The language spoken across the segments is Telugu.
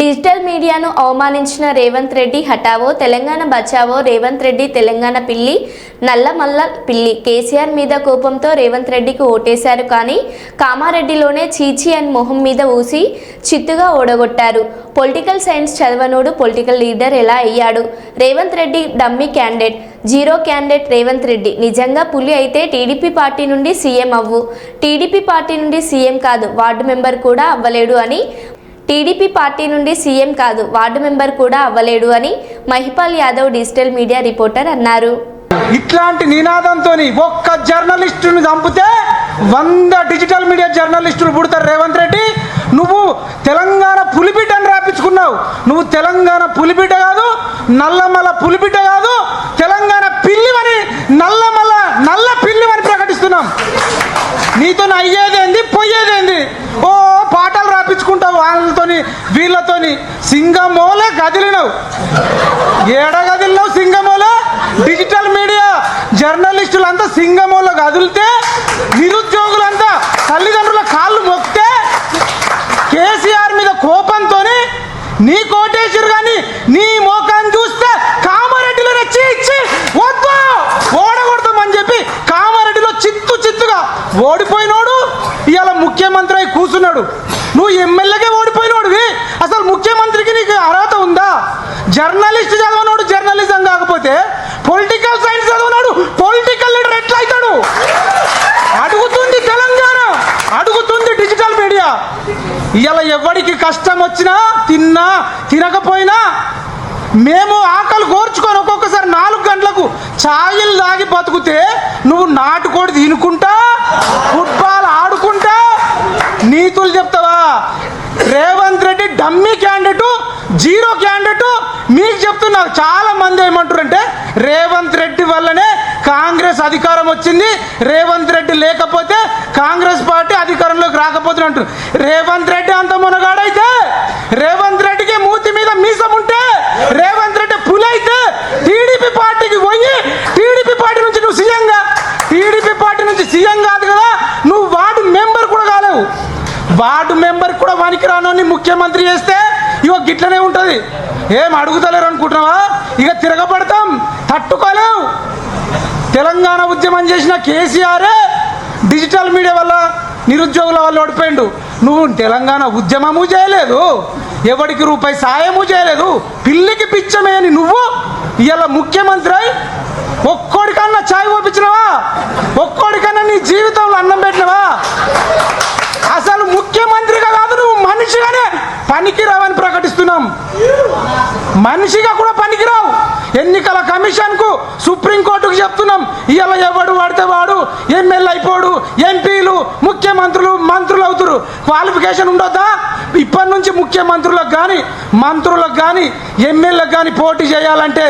డిజిటల్ మీడియాను అవమానించిన రేవంత్ రెడ్డి హఠావో తెలంగాణ బచావో రేవంత్ రెడ్డి తెలంగాణ పిల్లి నల్లమల్ల పిల్లి. కేసీఆర్ మీద కోపంతో రేవంత్ రెడ్డికి ఓటేశారు కానీ కామారెడ్డిలోనే చీచి అండ్ మొహం మీద ఊసి చిత్తుగా ఓడగొట్టారు. పొలిటికల్ సైన్స్ చదవనోడు పొలిటికల్ లీడర్ ఎలా అయ్యాడు? Revanth Reddy dummy candidate. Zero candidate Revanth Reddy. నిజంగా పులి అయితే టీడీపీ పార్టీ నుండి సీఎం అవ్వు. టీడీపీ పార్టీ నుండి సీఎం కాదు వార్డు మెంబర్ కూడా అవ్వలేడు అని టీడీపీ పార్టీ నుండి సీఎం కాదు వార్డు మెంబర్ కూడా అవ్వలేడు అని Mahipal Yadav digital media reporter అన్నారు. ఇట్లాంటి నినాదంతో ఒక్క జర్నలిస్టుని చంపితే వంద డిజిటల్ మీడియా జర్నలిస్టులు పుడతారు. రేవంత్ రెడ్డి నువ్వు తెలంగాణ పులిబిడ్డని రాపించుకున్నావు. నువ్వు తెలంగాణ పులిబిడ్డ కాదు నల్లమల పులిబిడ్డ కాదు తెలంగాణ పిల్లివని నల్లమల నల్ల పిల్లివని ప్రకటిస్తున్నాం. నీతో అయ్యేదే వీళ్ళతో వీళ్ళతోని సింగమోలే కదిలినవు ఏడ కదిలినావు సింగమోలో డిజిటల్ మీడియా జర్నలిస్టులంతా సింగమోలో కదిలితే నిరుద్యోగులంతా తల్లిదండ్రుల కాళ్ళు మొక్కితే కేసీఆర్ మీద కోపంతో నీ కోటేశ్వరు కానీ నీ మోకాన్ని చూస్తే కామారెడ్డిలో రెచ్చి ఇచ్చి వద్దు ఓడగొడతామని చెప్పి కామారెడ్డిలో చిత్తు చిత్తుగా ఓడిపోయినోడు ఇవాళ ముఖ్యమంత్రి అయి కూర్చున్నాడు. జర్నలిస్ట్ చదవనోడు జర్నలిజం కాకపోతే పొలిటికల్ సైన్స్ చదవనోడు పొలిటికల్ లీడర్ ఎట్లా అవుతాడు అడుగుతుంది తెలంగాణ అడుగుతుంది డిజిటల్ మీడియా. ఇలా ఎవరికి కష్టం వచ్చినా తిన్నా తినకపోయినా మేము ఆకలి కోర్చుకొని ఒక్కొక్కసారి నాలుగు గంటలకు ఛాయలు దాగి బతుకుతే నువ్వు నాటుకోడి తినుకుంటా ఫుట్బాల్ ఆడుకుంటా నీతులు చెప్తావా? రేవంత్ రెడ్డి డమ్మికి ఉన్నారు చాలా మంది ఏమంటారంటే రేవంత్ రెడ్డి వల్లనే కాంగ్రెస్ అధికారం వచ్చింది రేవంత్ రెడ్డి లేకపోతే కాంగ్రెస్ పార్టీ అధికారంలోకి రాకపోతుంది అంటారు రేవంత్ రెడ్డి అంత మునగాడైతే రేవంత్ రెడ్డికి మూతి మీద మీసం ఉంటే రేవంత్ రెడ్డి పులైతే అయితే టీడీపీ పార్టీకి పోయి టీడీపీ పార్టీ నుంచి నువ్వు సీఎంగా టీడీపీ పార్టీ నుంచి సీఎం కాదు కదా నువ్వు వార్డు మెంబర్ కూడా కాలేవు. వార్డు మెంబర్ కూడా వానికి రానోని ముఖ్యమంత్రి చేస్తే ఇగో గిట్లనే ఉంటుంది. ఏం అడుగుతలేరు అనుకుంటున్నావా? ఇక తిరగబడతాం. తట్టుకోలేవు. తెలంగాణ ఉద్యమం చేసిన కేసీఆరే డిజిటల్ మీడియా వల్ల నిరుద్యోగుల వల్ల ఓడిపోయిండు. నువ్వు తెలంగాణ ఉద్యమము చేయలేదు. ఎవడికి రూపాయి సాయము చేయలేదు. పిల్లికి పిచ్చమేని నువ్వు ఇలా ముఖ్యమంత్రి అయి ఒక్కోడికన్నా ఛాయ్ పంపించినవా ఒక్కోడికన్నా నీ జీవితంలో అన్నం పెట్టినవా? అసలు ముఖ్యమంత్రిగా కాదు నువ్వు మనిషిగానే పనికి రావని మనిషిగా కూడా పనికిరావు. ఎన్నికల కమిషన్కు సుప్రీంకోర్టుకు చెప్తున్నాం ఇలా ఎవడు వాడితే వాడు ఎమ్మెల్యే అయిపోడు ఎంపీలు ముఖ్యమంత్రులు మంత్రులు అవుతారు క్వాలిఫికేషన్ ఉండొద్దా? ఇప్పటి నుంచి ముఖ్యమంత్రులకు కానీ మంత్రులకు కానీ ఎమ్మెల్యేలకు కానీ పోటీ చేయాలంటే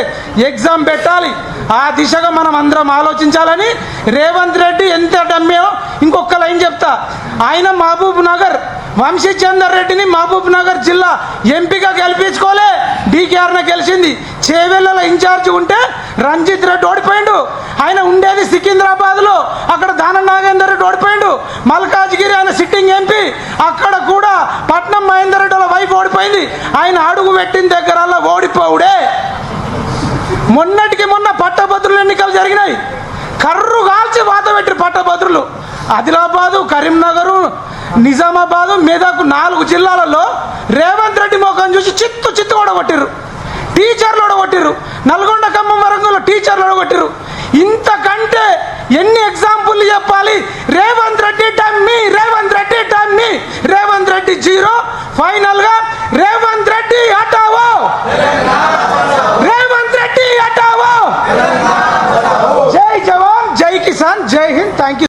ఎగ్జామ్ పెట్టాలి. ఆ దిశగా మనం అందరం ఆలోచించాలని రేవంత్ రెడ్డి ఎంత డమ్మేయో ఇంకొక లైన్ చెప్తా. ఆయన మహబూబ్ నగర్ వంశీ చందర్ రెడ్డిని మహబూబ్ నగర్ జిల్లా ఎంపీగా గెలిపించుకోలే. డీకేఆర్న గెలిచింది. చేవెళ్ళలో ఇన్ఛార్జ్ ఉంటే రంజిత్ రెడ్డి ఓడిపోయిండు. ఆయన ఉండేది సికింద్రాబాద్లో అక్కడ దాన నాగేందర్ రెడ్డి ఓడిపోయిండు. మల్కాజ్గిరి ఆయన సిట్టింగ్ ఎంపీ. అక్కడ కూడా పట్నం మహేందర్ రెడ్డి వాళ్ళ వైఫ్ ఓడిపోయింది. ఆయన అడుగు పెట్టిన దగ్గర ఓడిపోవుడే. మొన్నటికి మొన్న పట్టభద్రుల ఎన్నికలు జరిగినాయి. ఆదిలాబాదు కరీంనగరు నిజామాబాదు మెదక్ నాలుగు జిల్లాలలో రేవంత్ రెడ్డి మొఖం చూసి చిత్తు చిత్తు ఓడగొట్టిరు టీచర్లు ఓడగొట్టిరు నల్గొండ ఖమ్మం వరంగంలో టీచర్లు ఓడగొట్టిరు ఇంతకంటే ఎన్ని ఎగ్జాంపుల్ చెప్పాలి? Revanth Reddy dummy Revanth Reddy dummy. Revanth Reddy zero. ఫైనల్గా